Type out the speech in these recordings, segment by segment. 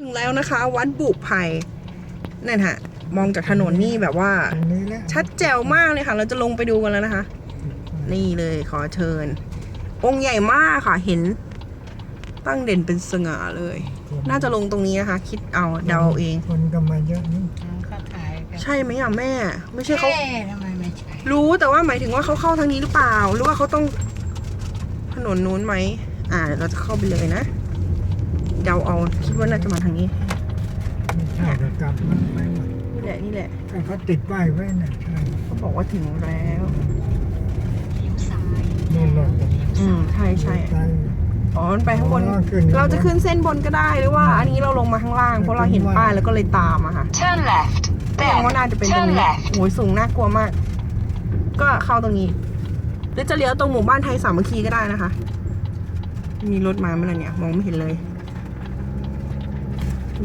ถึงแล้วนะคะวัดบุไผ่นั่นฮะ มองจากถนนนี่แบบว่าตรงนี้แหละชัดแจ๋วมากเลยค่ะ เราจะลงไปดูกันแล้วนะคะ นี่เลยขอเชิญ องค์ใหญ่มากค่ะเห็น ตั้งเด่นเป็นสง่าเลย น่าจะลงตรงนี้นะคะ คิดเอาเดาเอาเองคนก็มาเยอะนี่เขาขายกันใช่ไหมอะแม่ ไม่ใช่เขาเอ๊ะทำไมไม่ใช่รู้แต่ว่าหมายถึงว่าเขาเข้าทางนี้หรือเปล่า หรือว่าเขาต้องถนนนู้นไหมอ่าเดี๋ยวเราจะเข้าไปเลยนะ เดาเอาคิดว่าน่าจะมาทางนี้ไม่ใช่ก็กลับมันไม่หมดนี่แหละนี่แหละถ้าเขาติดป้ายไว้น่ะใช่เขาบอกว่าถึงแล้วนู่นหล่นตรงนี้อืมใช่ใช่ใช่อ๋อมันไปข้างบนอ๋อขึ้นเราจะขึ้นเส้นบนก็ได้หรือว่า อันนี้เราลงมาข้างล่าง เพราะเราเห็นป้ายแล้วก็เลยตามอะค่ะ Turn left. แสดงว่า Then น่าจะเป็นตรง turn นี้ left. โอ้ยสูงน่ากลัวมาก ก็เข้าตรงนี้ หรือจะเลี้ยวตรงหมู่บ้านไทยสามัคคีก็ได้นะคะ มีรถมาไหมล่ะเนี่ย มองไม่เห็นเลย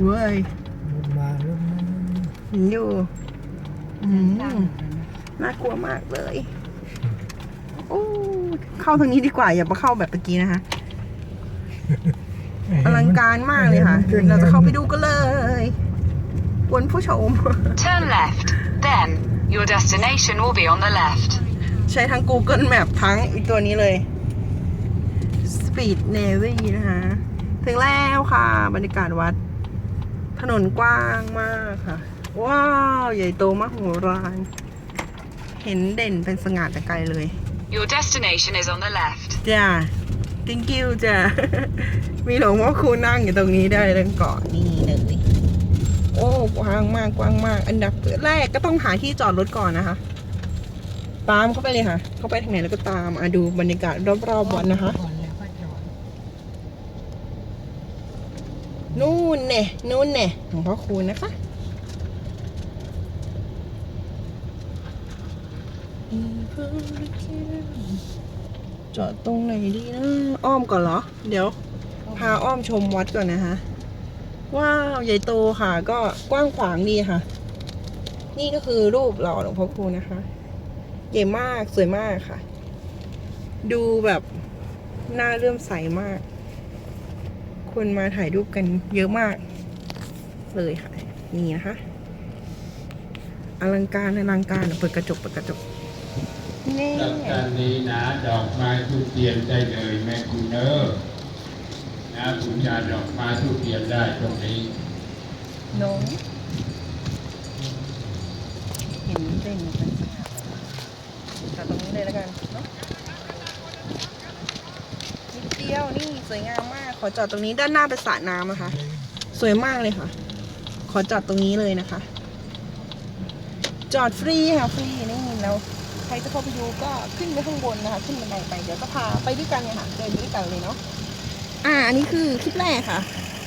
เว้ยรถมารถนั้นเห็นอยู่อืมตั้งกันนะน่ากลัวมากเลยโอ้เข้าทางนี้ดีกว่า อย่ามาเข้าแบบเมื่อกี้นะคะอลังการมากเลยค่ะ เราจะเข้าไปดูกันเลยกวนผู้ชม Turn left. Then your destination will be on the left. ใช้ทั้ง Google Map ทั้งอีกตัวนี้เลย Speed Navy นะคะ ถึงแล้วค่ะ บรรยากาศวัด ถนนกว้างมากค่ะ ว้าว ใหญ่โตมากโหฬารเห็นเด่นเป็นสง่าแต่ไกลเลย Your destination is on the left. จ้า thank you จ้า มีหลวงพ่อคูณนั่งอยู่ตรงนี้ได้เลยเกาะนี่เลยโอ้กว้างมากกว้างมาก อันดับแรกก็ต้องหาที่จอดรถก่อนนะคะ ตามเข้าไปเลยค่ะ เข้าไปทางไหนแล้วก็ตามอะดูบรรยากาศรอบๆวัดนะคะ ก่อนแล้วก็จอด นู่นเนี่ยนู่นเนี่ยหลวงพ่อคูณนะคะจอดตรงไหนดีนะ อ้อมก่อนเหรอ เดี๋ยว พาอ้อมชมวัดก่อนนะคะ ว้าว ใหญ่โตค่ะ ก็กว้างขวางดีค่ะ นี่ก็คือรูปหล่อหลวงพ่อคูณนะคะ ใหญ่มากสวยมากค่ะ ดูแบบน่าเลื่อมใสมาก คนมาถ่ายรูปกันเยอะมาก เลยค่ะ นี่นะคะอลังการอลังการเปิดกระจกเปิดกระจกนี่หลักการนี้นะดอกไม้ทุกเทียนได้เลยแม่คุณเนอร์นะคุณยาดอกไม้ทุกเทียนได้ตรงนี้น้องเห็นเด่นเป็นสง่าจอดตรงนี้เลยแล้วกันเนาะนิดเดียวนี่สวยงามมาก ขอจอดตรงนี้ด้านหน้าเป็นสระน้ำนะคะ สวยมากเลยค่ะ ขอจอดตรงนี้เลยนะคะ จอดฟรีค่ะฟรีนี่แล้วใครจะเข้าไปดูก็ขึ้นไปข้างบนนะคะ ขึ้นบันไดไปเดี๋ยวก็พาไปด้วยกันเลยค่ะเดินไปด้วยกันเลยเนาะอ่า อันนี้คือคลิปแรกค่ะ